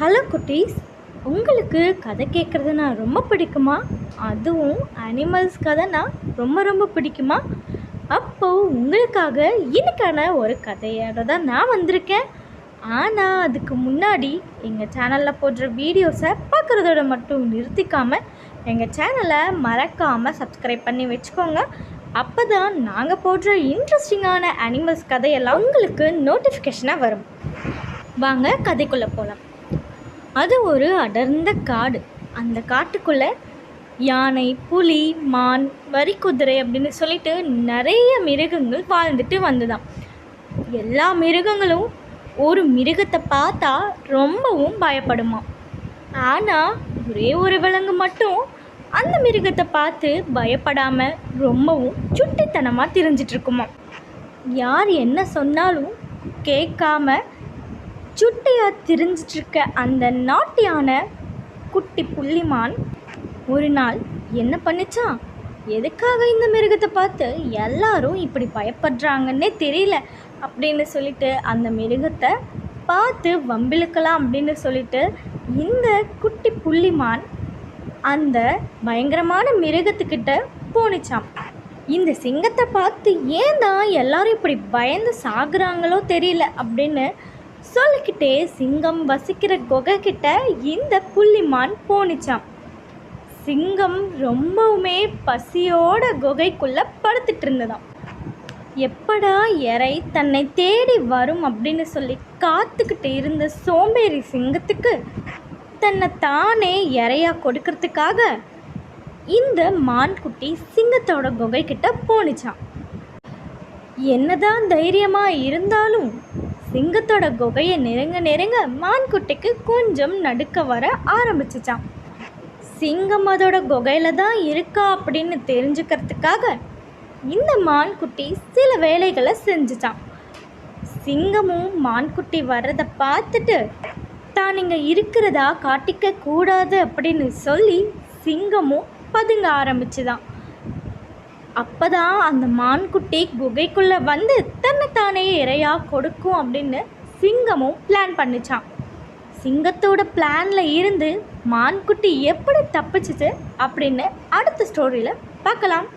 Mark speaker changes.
Speaker 1: Hello குட்டீஸ் உங்களுக்கு கதை கேட்குறதுனா ரொம்ப பிடிக்குமா? அதுவும் அனிமல்ஸ் கதைனா ரொம்ப ரொம்ப பிடிக்குமா? அப்போது உங்களுக்காக இன்னைக்கான ஒரு கதையோட தான் நான் வந்திருக்கேன். ஆனால் அதுக்கு முன்னாடி எங்கள் சேனலில் போடுற வீடியோஸை பார்க்குறதோட மட்டும் நிறுத்திக்காமல் எங்கள் சேனலை மறக்காமல் சப்ஸ்கிரைப் பண்ணி வச்சுக்கோங்க. அப்போ தான் நாங்கள் போடுற இன்ட்ரெஸ்டிங்கான அனிமல்ஸ் கதையெல்லாம் உங்களுக்கு நோட்டிஃபிகேஷனாக வரும். வாங்க கதைக்குள்ளே போகலாம் அது ஒரு அடர்ந்த காடு. அந்த காட்டுக்குள்ளே யானை புலி மான் வரிக்குதிரை அப்படின்னு சொல்லிட்டு நிறைய மிருகங்கள் வாழ்ந்துட்டு வந்துதான். எல்லா மிருகங்களும் ஒரு மிருகத்தை பார்த்தா ரொம்பவும் பயப்படுமா ஆனால் ஒரே ஒரு விலங்கு மட்டும் அந்த மிருகத்தை பார்த்து பயப்படாமல் ரொம்பவும் சுட்டித்தனமாக தெரிஞ்சிட்ருக்குமா யார் என்ன சொன்னாலும் கேட்காம சுட்டியாக திரிஞ்சிட்ருக்க அந்த நாட்டியான குட்டி புள்ளிமான் ஒரு நாள் என்ன பண்ணுச்சான் எதுக்காக இந்த மிருகத்தை பார்த்து எல்லாரும் இப்படி பயப்படுறாங்கன்னே தெரியல அப்படின்னு சொல்லிட்டு அந்த மிருகத்தை பார்த்து வம்பிழுக்கலாம் அப்படின்னு சொல்லிட்டு இந்த குட்டி புள்ளிமான் அந்த பயங்கரமான மிருகத்துக்கிட்ட போணுச்சாம் இந்த சிங்கத்தை பார்த்து ஏன் தான் எல்லாரும் இப்படி பயந்து சாகுறாங்களோ தெரியல அப்படின்னு சொல்லிக்கிட்டே சிங்கம் வசிக்கிற குகை கிட்ட இந்த புள்ளிமான் போணுச்சாம் சிங்கம் ரொம்பவுமே பசியோட குகைக்குள்ள படுத்துட்டு இருந்ததாம். எப்படா எறை தன்னை தேடி வரும் அப்படின்னு சொல்லி காத்துக்கிட்டு இருந்த சோம்பேறி சிங்கத்துக்கு தன்னை தானே இறையா கொடுக்கறதுக்காக இந்த மான்குட்டி சிங்கத்தோட குகைக்கிட்ட போனிச்சான் போணுச்சான் என்னதான் தைரியமாக இருந்தாலும் சிங்கத்தோட குகையை நெருங்க நெருங்க மான்குட்டிக்கு கொஞ்சம் நடுக்க வர ஆரம்பிச்சிச்சான் சிங்கம் அதோட குகையில தான் இருக்கா அப்படின்னு தெரிஞ்சுக்கிறதுக்காக இந்த மான்குட்டி சில வேலைகளை செஞ்சுச்சான் சிங்கமும் மான்குட்டி வர்றதை பார்த்துட்டு தான் இங்கே இருக்கிறதா காட்டிக்க கூடாது அப்படின்னு சொல்லி சிங்கமும் பதுங்க ஆரம்பிச்சுதான். அப்போதான் அந்த மான்குட்டி குகைக்குள்ளே வந்து தன்னைத்தானே இரையா கொடுக்கும் அப்படின்னு சிங்கமும் பிளான் பண்ணிச்சான். சிங்கத்தோட பிளானில் இருந்து மான்குட்டி எப்படி தப்பிச்சிச்சு அப்படின்னு அடுத்த ஸ்டோரியில் பார்க்கலாம்.